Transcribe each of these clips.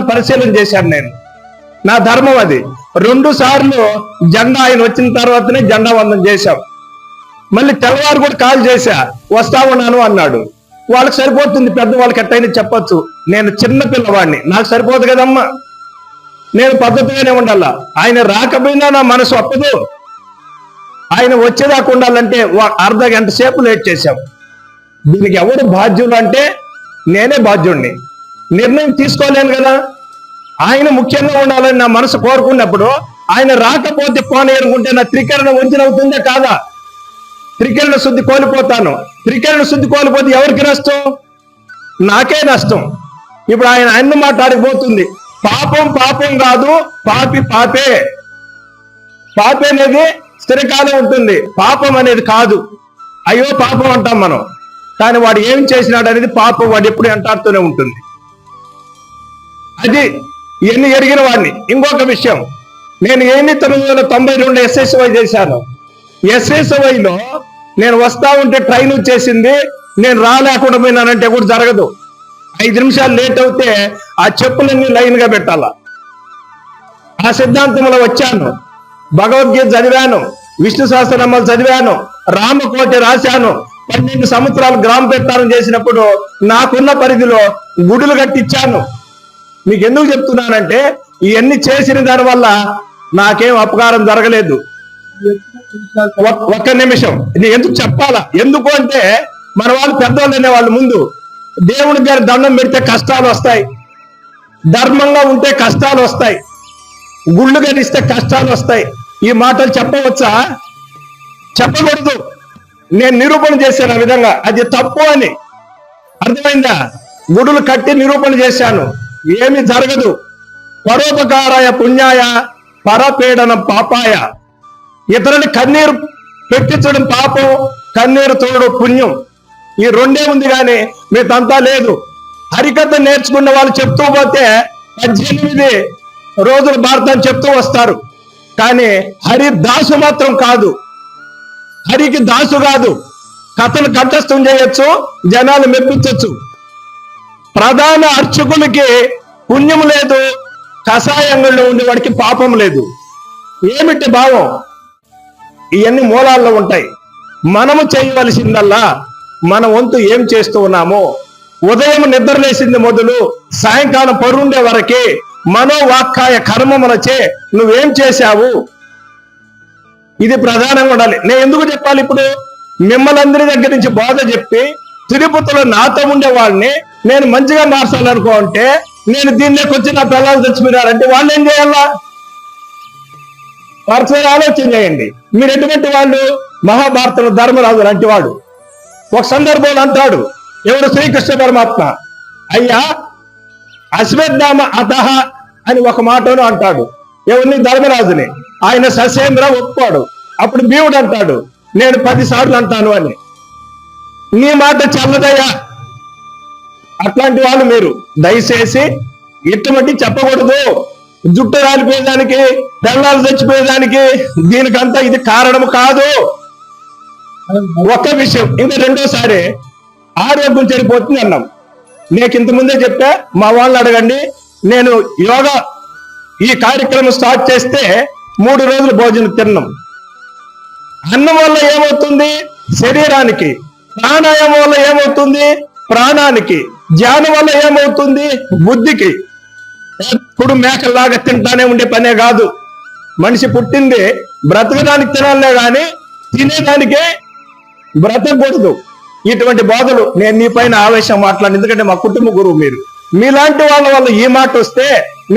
పరిశీలన చేశాను నేను. నా ధర్మం అది. రెండు సార్లు జెండా ఆయన వచ్చిన తర్వాతనే జెండా వందనం చేశాం. మళ్ళీ తెల్లవారు కూడా కాల్ చేశా వస్తా ఉన్నాను అన్నాడు. వాళ్ళకి సరిపోతుంది పెద్దవాళ్ళకి ఎట్టయినా చెప్పొచ్చు. నేను చిన్న పిల్లవాడిని. నాకు సరిపోదు కదమ్మా. నేను పద్ధతిగానే ఉండాలా? ఆయన రాకపోయినా నా మనసు ఒప్పదు. ఆయన వచ్చేదాకా ఉండాలంటే అర్ధ గంట సేపు లేట్ చేశాం. దీనికి ఎవరు బాధ్యులు అంటే నేనే బాధ్యుణ్ణి. నిర్ణయం తీసుకోలేను కదా? ఆయన ముఖ్యంగా ఉండాలని నా మనసు కోరుకున్నప్పుడు ఆయన రాకపోతే పోనీ అనుకుంటే నా త్రికరణ వంచనవుతుందా కాదా? త్రికరణ శుద్ధి కోల్పోతాను. త్రికరణ శుద్ధి కోల్పోతే ఎవరికి నష్టం? నాకే నష్టం. ఇప్పుడు ఆయన అన్న మాట్లాడిపోతుంది పాపం పాపం కాదు పాపి పాపే. పాపే అనేది స్థిరకాలం ఉంటుంది. పాపం అనేది కాదు. అయ్యో పాపం అంటాం మనం. కానీ వాడు ఏం చేసినాడు అనేది పాపం వాడు ఎప్పుడు అంటాడుతూనే ఉంటుంది. అది ఎన్ని ఎరిగిన వాడిని. ఇంకొక విషయం నేను ఎన్ని తొమ్మిది వందల తొంభై రెండు ఎస్ఎస్వై చేశాను. ఎస్ఎస్వైలో నేను వస్తా ఉంటే ట్రైన్ వచ్చేసింది నేను రాలేకుండా పోయినానంటే కూడా జరగదు. ఐదు నిమిషాలు లేట్ అవుతే ఆ చెప్పులన్నీ లైన్గా పెట్టాల. ఆ సిద్ధాంతంలో వచ్చాను. భగవద్గీత చదివాను విష్ణు సహస్రనామాలు చదివాను రామకోటి రాశాను. పన్నెండు సంవత్సరాలు గ్రామ పెట్టాలని చేసినప్పుడు నాకున్న పరిధిలో గుడులు కట్టించాను. మీకు ఎందుకు చెప్తున్నానంటే ఇవన్నీ చేసిన దాని వల్ల నాకేం అపకారం జరగలేదు. ఒక్క నిమిషం. నేను ఎందుకు చెప్పాలా? ఎందుకు అంటే మన వాళ్ళు పెద్దవాళ్ళు అనే వాళ్ళు ముందు దేవుడి గారి దండం పెడితే కష్టాలు వస్తాయి. ధర్మంగా ఉంటే కష్టాలు వస్తాయి. గుళ్ళు గడిస్తే కష్టాలు వస్తాయి. ఈ మాటలు చెప్పవచ్చా? చెప్పకూడదు. నేను నిరూపణ చేశాను ఆ విధంగా. అది తప్పు అని. అర్థమైందా? గుడులు కట్టి నిరూపణ చేశాను. ఏమి జరగదు. పరోపకారాయ పుణ్యాయ పరపీడన పాపాయ. ఇతరుని కన్నీరు పెట్టించడం పాపం కన్నీరు తోడు పుణ్యం. ఈ రెండే ఉంది కానీ మీదంతా లేదు. హరికథ నేర్చుకున్న వాళ్ళు చెప్తూ పోతే పద్దెనిమిది రోజులు భారతం చెప్తూ వస్తారు. కానీ హరి దాసు మాత్రం కాదు. హరికి దాసు కాదు. కథను కంఠస్థం చేయొచ్చు జనాలు మెప్పించవచ్చు ప్రధాన అర్చకులకి పుణ్యం లేదు కషాయంగంలో ఉండేవాడికి పాపం లేదు. ఏమిటి భావం? ఇవన్నీ మూలాల్లో ఉంటాయి. మనము చేయవలసిందల్లా మన వంతు ఏం చేస్తూ ఉన్నాము ఉదయం నిద్రలేసింది మొదలు సాయంకాలం పరుండే వరకే మనోవాక్కాయ కర్మములచే నువ్వేం చేశావు? ఇది ప్రధానంగా ఉండాలి. నేను ఎందుకు చెప్పాలి ఇప్పుడు? మిమ్మల్ని అందరి దగ్గర నుంచి బోధ చెప్పి తిరుపతిలో నాతో ఉండే వాళ్ళని నేను మంచిగా మార్చాలనుకో అంటే నేను దీన్నే వచ్చి నా పిల్లలు తెచ్చిపోయినారంటే వాళ్ళు ఏం చేయాలా? ఒకసారి ఆలోచన చేయండి. మీరు ఎటువంటి వాళ్ళు? మహాభారతంలో ధర్మరాజు లాంటి వాడు. ఒక సందర్భంలో అంటాడు ఎవడు శ్రీకృష్ణ పరమాత్మ. అయ్యా అశ్వత్థామ అతహ అని ఒక మాటను అంటాడు. ఎవరిని? ధర్మరాజుని. ఆయన ససేంద్ర ఒప్పుకోడు అప్పుడు భీముడు అంటాడు నేను పదిసార్లు అంటాను అని. నీ మాట చల్లదయ్యా. అట్లాంటి వాళ్ళు మీరు దయచేసి ఎటువంటి చెప్పకూడదు. జుట్టు రాలిపోయేదానికి తెల్లాలు చచ్చిపోయేదానికి దీనికంతా ఇది కారణము కాదు. ఒక్క విషయం ఇంకా రెండోసారి ఆరోగ్యం చెడిపోతుంది అన్నాం. నీకు ఇంతకుముందే చెప్తే చెప్పా మా వాళ్ళని అడగండి. నేను యోగా ఈ కార్యక్రమం స్టార్ట్ చేస్తే మూడు రోజులు భోజనం తిన్నాం. అన్నం వల్ల ఏమవుతుంది? శరీరానికి. ప్రాణాయామం వల్ల ఏమవుతుంది? ప్రాణానికి. ధ్యానం వల్ల ఏమవుతుంది బుద్ధికి. ఎప్పుడు మేకల్లాగా తింటానే ఉండే పనే కాదు. మనిషి పుట్టింది బ్రతకడానికి తినాలనే గాని తినేదానికే బ్రతకూడదు. ఇటువంటి బోధలు నేను నీ పైన ఆవేశం మాట్లాడి ఎందుకంటే మా కుటుంబ గురువు మీరు. మీలాంటి వాళ్ళ వల్ల ఈ మాట వస్తే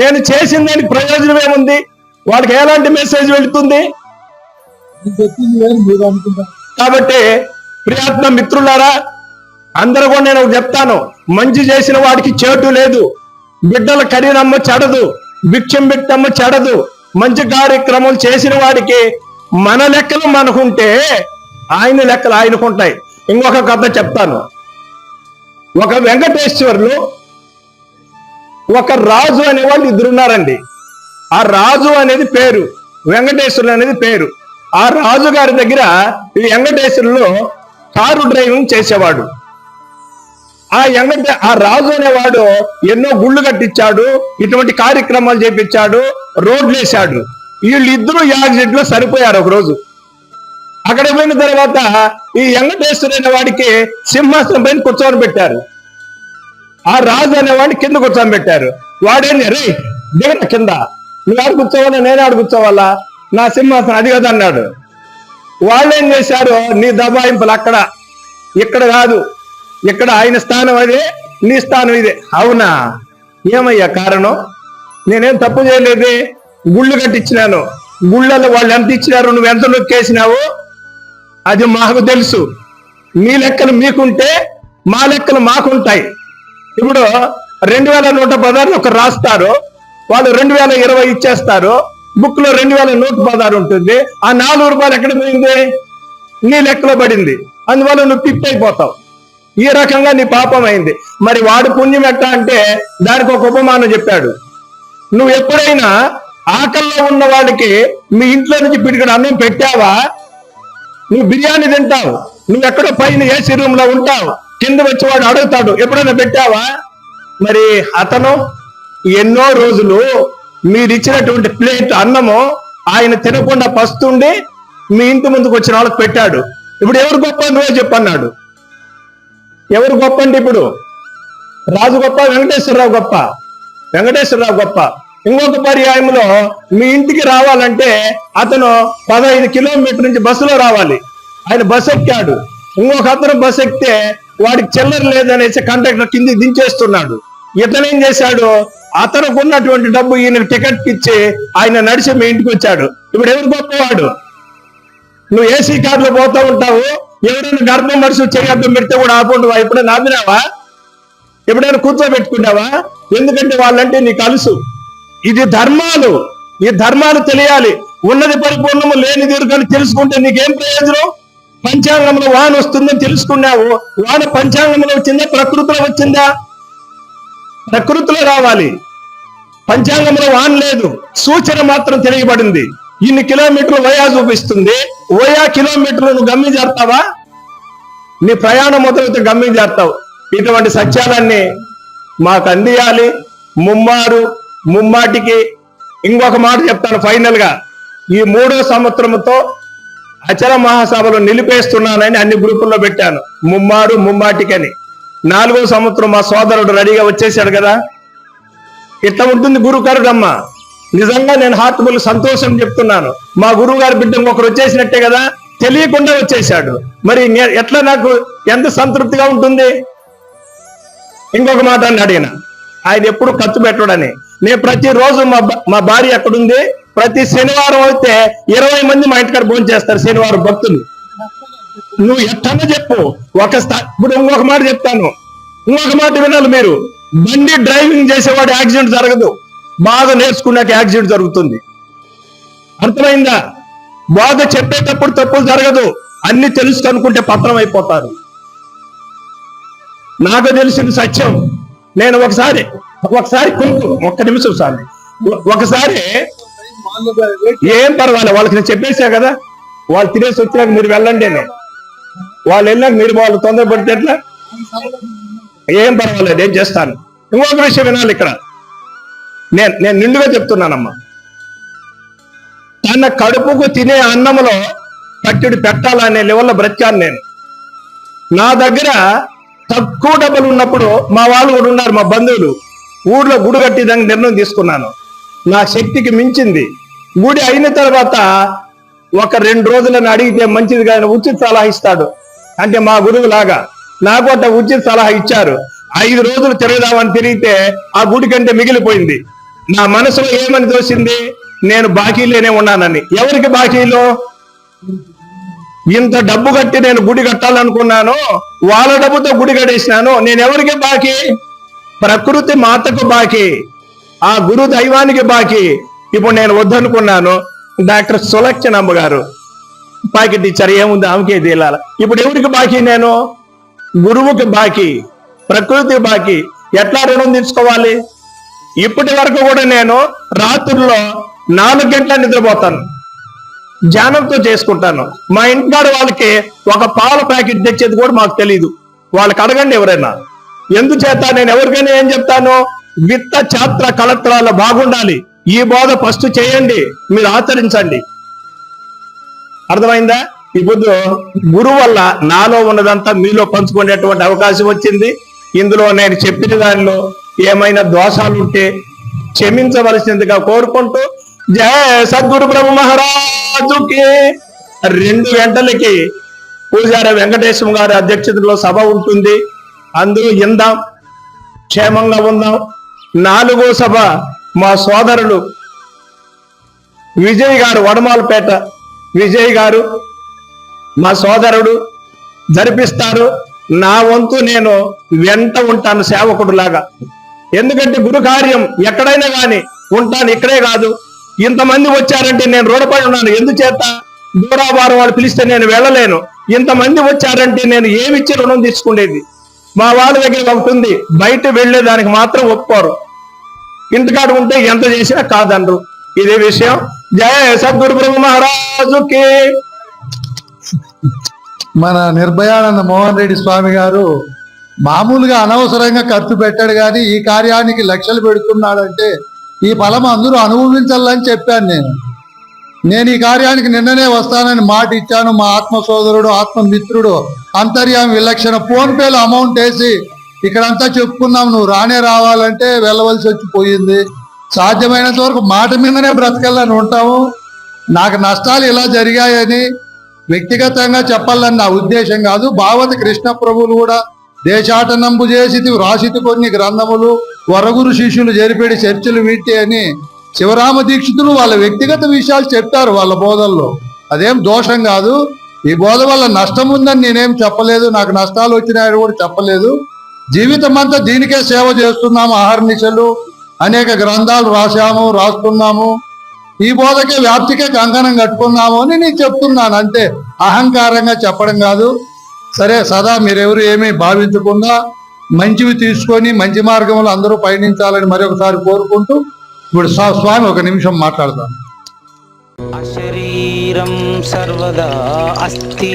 నేను చేసిన దానికి ప్రయోజనం ఏముంది? వాళ్ళకి ఎలాంటి మెసేజ్ వెళుతుంది? కాబట్టి ప్రియాత్మ మిత్రులారా అందరూ కూడా నేను చెప్తాను. మంచి చేసిన వాడికి చేటు లేదు. బిడ్డల కరీనమ్మ చెడదు. భిక్షం బిట్టమ్మ చెడదు. మంచి కార్యక్రమం చేసిన వాడికి మన లెక్కలు మనకుంటే ఆయన లెక్కలు ఆయనకుంటాయి. ఇంకొక కథ చెప్తాను. ఒక వెంకటేశ్వర్లు ఒక రాజు అనే వాళ్ళు ఇద్దరున్నారండి ఆ రాజు అనేది పేరు. వెంకటేశ్వరులు అనేది పేరు. ఆ రాజు గారి దగ్గర ఈ వెంకటేశ్వరులు కారు డ్రైవింగ్ చేసేవాడు. ఆ వెంకట ఆ రాజు అనేవాడు ఎన్నో గుళ్ళు కట్టించాడు ఇటువంటి కార్యక్రమాలు చేపించాడు రోడ్లు వేశాడు. వీళ్ళిద్దరూ యాక్సిడెంట్లో సరిపోయారు ఒక రోజు అక్కడ పోయిన తర్వాత ఈ వెంకటేశ్వర అనే వాడికి సింహాసనం పైన కూర్చొని పెట్టారు. ఆ రాజు అనేవాడిని కింద కూర్చొని పెట్టారు. వాడేంది రే దిగట కింద. నువ్వు ఆడు కూర్చోవాలా నేను ఆడు కూర్చోవాలా? నా సింహాసనం అది కదా అన్నాడు. వాళ్ళు ఏం చేశారు నీ దబాయింపులు అక్కడ ఇక్కడ కాదు. ఇక్కడ ఆయన స్థానం అదే నీ స్థానం ఇదే. అవునా? ఏమయ్యా కారణం? నేనేం తప్పు చేయలేదు? గుళ్ళు కట్టించినాను. గుళ్ళలో వాళ్ళు ఎంత ఇచ్చినారు? నువ్వు ఎంత నొక్కేసినావు? అది మాకు తెలుసు. మీ లెక్కలు మీకుంటే మా లెక్కలు మాకుంటాయి. ఇప్పుడు రెండు వేల నూట పదహారు ఒక రాస్తారు. వాళ్ళు రెండు వేల ఇరవై ఇచ్చేస్తారు. బుక్లో రెండు వేల నూట పదహారు ఉంటుంది. ఆ నాలుగు రూపాయలు ఎక్కడ పోయింది? నీ లెక్కలో పడింది. అందువల్ల నువ్వు పిప్ అయిపోతావు ఈ రకంగా నీ పాపం అయింది. మరి వాడు పుణ్యం ఎట్ట అంటే దానికి ఒక ఉపమానం చెప్పాడు. నువ్వు ఎప్పుడైనా ఆకల్లో ఉన్న వాడికి మీ ఇంట్లో నుంచి పిడికడు అన్నం పెట్టావా? నువ్వు బిర్యానీ తింటావు. నువ్వు ఎక్కడో పైన ఏసీ రూమ్లో ఉంటావు. కింద వచ్చేవాడు అడుగుతాడు ఎప్పుడైనా పెట్టావా? మరి అతను ఎన్నో రోజులు మీరు ఇచ్చినటువంటి ప్లేట్ అన్నము ఆయన తినకుండా పస్తుండి మీ ఇంటి ముందుకు వచ్చిన వాళ్ళకి పెట్టాడు. ఇప్పుడు ఎవరు గొప్ప నువ్వే చెప్పన్నాడు. ఎవరు గొప్ప అంటే ఇప్పుడు? రాజు గొప్ప వెంకటేశ్వరరావు గొప్ప. వెంకటేశ్వరరావు గొప్ప. ఇంకొక పర్యాయంలో మీ ఇంటికి రావాలంటే అతను పదహైదు కిలోమీటర్ నుంచి బస్సులో రావాలి. ఆయన బస్ ఎక్కాడు. ఇంకొక అతను బస్ ఎక్కితే వాడికి చిల్లర లేదనేసి కండక్టర్ కింది దించేస్తున్నాడు. ఇతనేం చేశాడు? అతనికి ఉన్నటువంటి డబ్బు ఈయన టికెట్ ఇచ్చి ఆయన నడిచి మీ ఇంటికి వచ్చాడు. ఇప్పుడు ఎవరు గొప్పవాడు? నువ్వు ఏసీ కార్లో పోతా ఉంటావు. ఎవరైనా గర్భం మనిషి చేయడం పెడితే కూడా ఆపండు ఎప్పుడైనా ఆపినావా? ఎప్పుడైనా కూర్చోబెట్టుకున్నావా? ఎందుకంటే వాళ్ళంటే నీకు అలుసు. ఇది ధర్మాలు. ఈ ధర్మాలు తెలియాలి. ఉన్నది పరిపూర్ణము లేని దీర్ఘాలు తెలుసుకుంటే నీకేం ప్రయోజనం? పంచాంగంలో వాన వస్తుందని తెలుసుకున్నావు. వాన పంచాంగంలో వచ్చిందా? ప్రకృతిలో వచ్చిందా? ప్రకృతిలో రావాలి. పంచాంగంలో వాన లేదు. సూచన మాత్రం తెలియబడింది. ఇన్ని కిలోమీటర్లు వయా చూపిస్తుంది. వయా కిలోమీటర్లు నువ్వు గమ్యం చేస్తావా? నీ ప్రయాణం మొదలైతే గమ్యం చేస్తావు. ఇటువంటి సత్యాలన్నీ మాకు అందియాలి. ముమ్మారు ముమ్మాటికి ఇంకొక మాట చెప్తాను ఫైనల్గా ఈ మూడో సంవత్సరంతో అచల మహాసభలు నిలిపేస్తున్నానని అన్ని గ్రూపుల్లో పెట్టాను. ముమ్మారు ముమ్మాటికని. నాలుగో సంవత్సరం మా సోదరుడు రెడీగా వచ్చేసాడు కదా? ఇట్లా ఉంటుంది గురుకరుడమ్మ. నిజంగా నేను హార్ట్ఫుల్ సంతోషం చెప్తున్నాను. మా గురువు గారి బిడ్డ ఒకరు వచ్చేసినట్టే కదా? తెలియకుండా వచ్చేసాడు మరి ఎట్లా నాకు ఎంత సంతృప్తిగా ఉంటుంది? ఇంకొక మాట అని అడిగిన. ఆయన ఎప్పుడు ఖర్చు పెట్టడని. నేను ప్రతిరోజు మా మా భార్య ఎక్కడుంది? ప్రతి శనివారం అయితే ఇరవై మంది మా ఇంటికాడ భోజనం చేస్తారు శనివారం భక్తులు. నువ్వు ఎట్టన్నా చెప్పు. ఒక ఇప్పుడు ఇంకొక మాట చెప్తాను. ఇంకొక మాట వినాలి మీరు. బండి డ్రైవింగ్ చేసేవాడు యాక్సిడెంట్ జరగదు. బాగా నేర్చుకున్నాక యాక్సిడెంట్ జరుగుతుంది. అర్థమైందా? బాగా చెప్పేటప్పుడు తప్పులు జరగదు. అన్ని తెలుసు అనుకుంటే పత్రం అయిపోతారు. నాకు తెలిసిన సత్యం నేను ఒకసారి ఒకసారి కొనుక్కు ఒక్క నిమిషం సార్. ఒకసారి ఏం పర్వాలేదు వాళ్ళకి నేను చెప్పేసా కదా. వాళ్ళు తినేసి వచ్చినాక మీరు వెళ్ళండి వాళ్ళు వెళ్ళాక మీరు వాళ్ళు తొందరపడితే ఎట్లా? ఏం పర్వాలేదు ఏం చేస్తాను. ఇంకొక విషయం వినాలి ఇక్కడ. నేను నేను నిండుగా చెప్తున్నానమ్మా. తన కడుపుకు తినే అన్నములో పట్టుడి పెట్టాలనే లెవెల్లో బ్రతికాను నేను. నా దగ్గర తక్కువ డబ్బులు ఉన్నప్పుడు మా వాళ్ళు కూడా ఉన్నారు మా బంధువులు. ఊర్లో గుడి కట్టేదానికి నిర్ణయం తీసుకున్నాను. నా శక్తికి మించింది. గుడి అయిన తర్వాత ఒక రెండు రోజులను అడిగితే మంచిది కానీ ఉచిత సలహా ఇస్తాడు. అంటే మా గురువు లాగా. నాకు అట్ట ఉచిత సలహా ఇచ్చారు. ఐదు రోజులు తిరగదామని తిరిగితే ఆ గుడి కంటే మిగిలిపోయింది. నా మనసులో ఏమని తోసింది నేను బాకీలోనే ఉన్నానని. ఎవరికి బాకీలో? ఇంత డబ్బు కట్టి నేను గుడి కట్టాలనుకున్నాను వాళ్ళ డబ్బుతో గుడి కట్టేసినాను నేను ఎవరికి బాకీ? ప్రకృతి మాతకు బాకీ. ఆ గురు దైవానికి బాకీ. ఇప్పుడు నేను వద్దనుకున్నాను. డాక్టర్ సులక్షణమ్మ గారు పాకెట్ ఇచ్చారు ఏముంది? ఆమెకే తేలాల. ఇప్పుడు ఎవరికి బాకీ నేను? గురువుకి బాకీ. ప్రకృతి బాకీ. ఎట్లా రుణం తీసుకోవాలి? ఇప్పటి వరకు కూడా నేను రాత్రుల్లో నాలుగు గంటల నిద్రపోతాను. ధ్యానంతో చేసుకుంటాను. మా ఇంటికాడ వాళ్ళకి ఒక పాల ప్యాకెట్ తెచ్చేది కూడా మాకు తెలియదు వాళ్ళకి అడగండి ఎవరైనా. ఎందుచేత నేను ఎవరికైనా ఏం చెప్తాను? విత్త ఛాత్ర కళత్రాలు బాగుండాలి. ఈ బోధ ఫస్ట్ చేయండి. మీరు ఆచరించండి. అర్థమైందా? ఇప్పుడు గురువు వల్ల నాలో ఉన్నదంతా మీలో పంచుకునేటువంటి అవకాశం వచ్చింది. ఇందులో నేను చెప్పిన దానిలో ఏమైనా దోషాలు ఉంటే క్షమించవలసిందిగా కోరుకుంటూ జయ సద్గురు ప్రభు మహారాజుకి. రెండు గంటలకి పూజారి వెంకటేశ్వర గారి అధ్యక్షతలో సభ ఉంటుంది. అందరూ ఇందాం క్షేమంగా ఉందాం. నాలుగో సభ మా సోదరులు విజయ్ గారు వడమాలపేట విజయ్ గారు మా సోదరుడు జరిపిస్తారు. నా వంతు నేను వెంట ఉంటాను సేవకుడు లాగా ఎందుకంటే గురు కార్యం ఎక్కడైనా కానీ ఉంటాను ఇక్కడే కాదు. ఇంతమంది వచ్చారంటే నేను రోడ్డుపై ఉన్నాను. ఎందుచేత? దూరాభారం వాళ్ళు పిలిస్తే నేను వెళ్ళలేను. ఇంతమంది వచ్చారంటే నేను ఏమిచ్చి రుణం తీసుకునేది మా వాళ్ళ దగ్గర ఒకటి ఉంది బయట వెళ్ళేదానికి మాత్రం ఒప్పుకోరు. ఇంటికాడ ఉంటే ఎంత చేసినా కాదనరు. ఇదే విషయం. జయ సద్గురు బ్రహ్మ మహారాజుకి మన నిర్భయానంద మోహన్ రెడ్డి స్వామి గారు మామూలుగా అనవసరంగా ఖర్చు పెట్టాడు కానీ ఈ కార్యానికి లక్షలు పెడుతున్నాడంటే ఈ ఫలం అందరూ అనుభవించాలని చెప్పాను నేను. నేను ఈ కార్యానికి నిన్ననే వస్తానని మాట ఇచ్చాను. మా ఆత్మ సోదరుడు ఆత్మ మిత్రుడు అంతర్యామి విలక్షణ ఫోన్పేలో అమౌంట్ వేసి ఇక్కడంతా చెప్పుకున్నాం. నువ్వు రానే రావాలంటే వెళ్ళవలసి వచ్చి పోయింది. సాధ్యమైనంత వరకు మాట మీదనే బ్రతకాలని ఉంటాము. నాకు నష్టాలు ఇలా జరిగాయని వ్యక్తిగతంగా చెప్పాలని నా ఉద్దేశం కాదు. భావతి కృష్ణ ప్రభువులు కూడా దేశాటనంబు చేసి రాసితి కొన్ని గ్రంథములు వరగురు శిష్యులు జరిపేడి చర్చలు వీటి అని శివరామ దీక్షితులు వాళ్ళ వ్యక్తిగత విషయాలు చెప్తారు వాళ్ళ బోధల్లో. అదేం దోషం కాదు. ఈ బోధ వల్ల నష్టం ఉందని నేనేం చెప్పలేదు. నాకు నష్టాలు వచ్చినాయని కూడా చెప్పలేదు. జీవితం అంతా దీనికే సేవ చేస్తున్నాము ఆహర్నిశలు అనేక గ్రంథాలు రాశాము రాస్తున్నాము. ఈ బోధకే వ్యాప్తికే కంకణం కట్టుకున్నాము అని నేను చెప్తున్నాను. అంతే అహంకారంగా చెప్పడం కాదు. సరే సదా మీరెవరు ఏమీ భావించకుండా మంచివి తీసుకొని మంచి మార్గంలో అందరూ పయనించాలని మరొకసారి కోరుకుంటూ ఇప్పుడు స్వామి ఒక నిమిషం మాట్లాడతాను అశరీరం సర్వదా అస్తి.